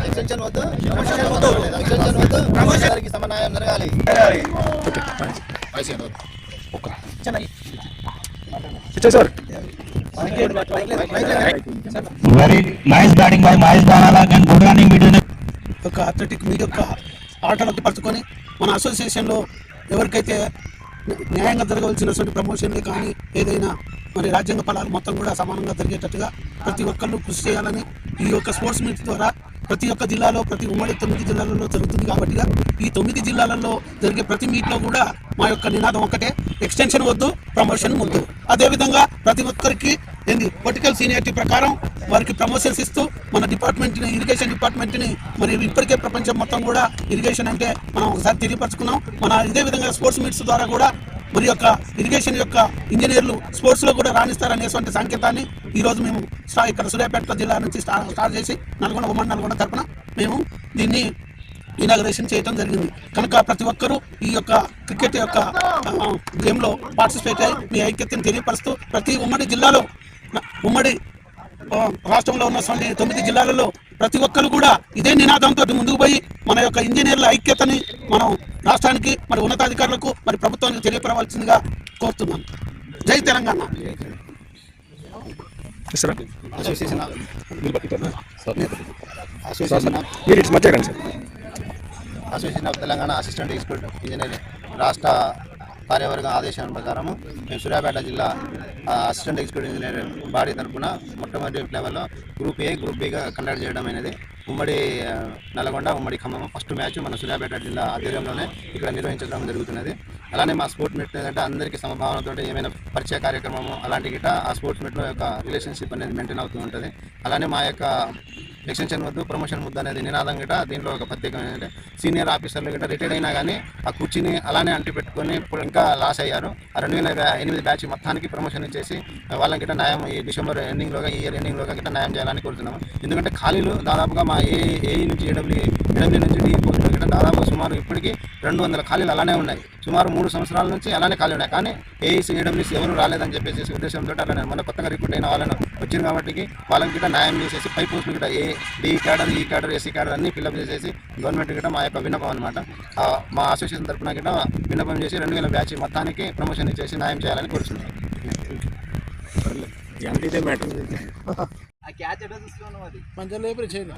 Extension వద్దు extension వద్దు ప్రమోషన్కి సమన్వయం జరగాలి very nice batting by Mahesh and good running between యొక్క అథ్లెటిక్ మీ యొక్క ఆటలకు పరుచుకొని మన అసోసియేషన్లో ఎవరికైతే న్యాయంగా జరగవలసినటువంటి ప్రమోషన్లు కానీ ఏదైనా మరి రాజ్యాంగ ఫలాలు మొత్తం కూడా సమానంగా జరిగేటట్టుగా ప్రతి ఒక్కళ్ళు కృషి చేయాలని ఈ యొక్క స్పోర్ట్స్ మీట్ ద్వారా ప్రతి ఒక్క జిల్లాలో ప్రతి ఉమ్మడి తొమ్మిది జిల్లాలలో జరుగుతుంది కాబట్టి ఈ తొమ్మిది జిల్లాలలో జరిగే ప్రతి మీట్లో కూడా మా యొక్క నినాదం ఒకటే ఎక్స్టెన్షన్ వద్దు ప్రమోషన్ వద్దు అదేవిధంగా ప్రతి ఒక్కరికి ఏంది? పొలిటికల్ సీనియారిటీ ప్రకారం వారికి ప్రమోషన్స్ ఇస్తూ మన డిపార్ట్మెంట్ని ఇరిగేషన్ డిపార్ట్మెంట్ని మరి ఇప్పటికే ప్రపంచం మొత్తం కూడా ఇరిగేషన్ అంటే మనం ఒకసారి తెలియపరచుకున్నాం. మన ఇదే విధంగా స్పోర్ట్స్ మీట్స్ ద్వారా కూడా మరి యొక్క ఇరిగేషన్ యొక్క ఇంజనీర్లు స్పోర్ట్స్లో కూడా రాణిస్తారనేటువంటి సంకేతాన్ని ఈ రోజు మేము ఇక్కడ సూర్యాపేట జిల్లా నుంచి స్టార్ట్ చేసి నల్గొండ ఉమ్మడి నల్గొండ తరపున మేము దీన్ని ఇనాగ్రేషన్ చేయడం జరిగింది. కనుక ప్రతి ఒక్కరూ ఈ యొక్క క్రికెట్ యొక్క గేమ్లో పార్టిసిపేట్ అయ్యి మీ ఐక్యతను తెలియపరుస్తూ ప్రతి ఉమ్మడి జిల్లాలో ఉమ్మడి రాష్ట్రంలో ఉన్నటువంటి తొమ్మిది జిల్లాలలో ప్రతి ఒక్కరు కూడా ఇదే నినాదంతో ముందుకు పోయి మన యొక్క ఇంజనీర్ల ఐక్యతని మనం రాష్ట్రానికి మరి ఉన్నతాధికారులకు మరి ప్రభుత్వానికి తెలియపరవలసిందిగా కోరుతున్నాను జై Telangana. Association of Telangana assistant expert engineer రాష్ట్ర కార్యవర్గం ఆదేశాల ప్రకారము మేము సూర్యాపేట జిల్లా అసిస్టెంట్ ఎక్స్పర్ట్ ఇంజనీర్ బాడీ తరఫున మొట్టమొదటి లెవెల్లో గ్రూప్ ఏ గ్రూప్ బిగా కండక్ట్ చేయడం అనేది ఉమ్మడి నల్గొండ ఉమ్మడి ఖమ్మం ఫస్ట్ మ్యాచ్ మన సూర్యాపేట జిల్లా ఆధ్వర్యంలోనే ఇక్కడ నిర్వహించడం జరుగుతున్నది. అలానే మా స్పోర్ట్ మీట్ ఏంటంటే అందరికీ సమభావనతో ఏమైనా పరిచయ కార్యక్రమము అలాంటి గిట్ట ఆ స్పోర్ట్స్ మీట్లో యొక్క రిలేషన్షిప్ అనేది మెయింటైన్ అవుతూ ఉంటుంది. అలానే మా యొక్క ఎక్స్టెన్షన్ వద్దు ప్రమోషన్ వద్దు అనేది నినాదం గిట. దీంట్లో ఒక ప్రత్యేకమైన ఏంటంటే సీనియర్ ఆఫీసర్లు గిట్ట రిటైర్ అయినా కానీ ఆ కుర్చీని అలానే అంటి పెట్టుకొని ఇప్పుడు ఇంకా లాస్ అయ్యారు. ఆ రెండు వేల ఎనిమిది బ్యాచ్ మొత్తానికి ప్రమోషన్ ఇచ్చేసి వాళ్ళకి గిట్ట న్యాయం ఈ డిసెంబర్ ఎండింగ్లోగా ఈ ఇయర్ ఎండింగ్లోగా గిట్ట న్యాయం చేయాలని కోరుతున్నాము. ఎందుకంటే ఖాళీలు దాదాపుగా మా ఏ ఏ నుంచి ఏడబ్ల్యూ ఏడబ్ల్యూ నుంచి డి పోస్టులు గిట్ట దాదాపు సుమారు ఇప్పటికీ రెండు వందల ఖాళీలు అలానే ఉన్నాయి. సుమారు మూడు సంవత్సరాల నుంచి అలానే ఖాళీ ఉన్నాయి. కానీ ఏఈసీ ఏడబ్ల్యూసీ ఎవరు రాలేదని చెప్పేసి ఉద్దేశంతో అలానే మన కొత్తగా రిక్రూట్ అయిన వాళ్ళను వచ్చింది కాబట్టి వాళ్ళకి గిట్ట న్యాయం చేసేసి పై పోస్టులు గిట్ట ఏ డి క్యాడర్ ఈ క్యాడర్ ఎస్సీ క్యాడర్ అన్ని ఫిల్అప్ చేసేసి గవర్నమెంట్ గిట్ట మా యొక్క విన్నపం అనమాట మా అసోసియేషన్ తరఫున గిట్ట విన్నపం చేసి రెండు వేల బ్యాచ్ మొత్తానికి ప్రమోషన్ ఇచ్చేసి న్యాయం చేయాలని కోరుతున్నాం మంచిగా లేపరి చేయరు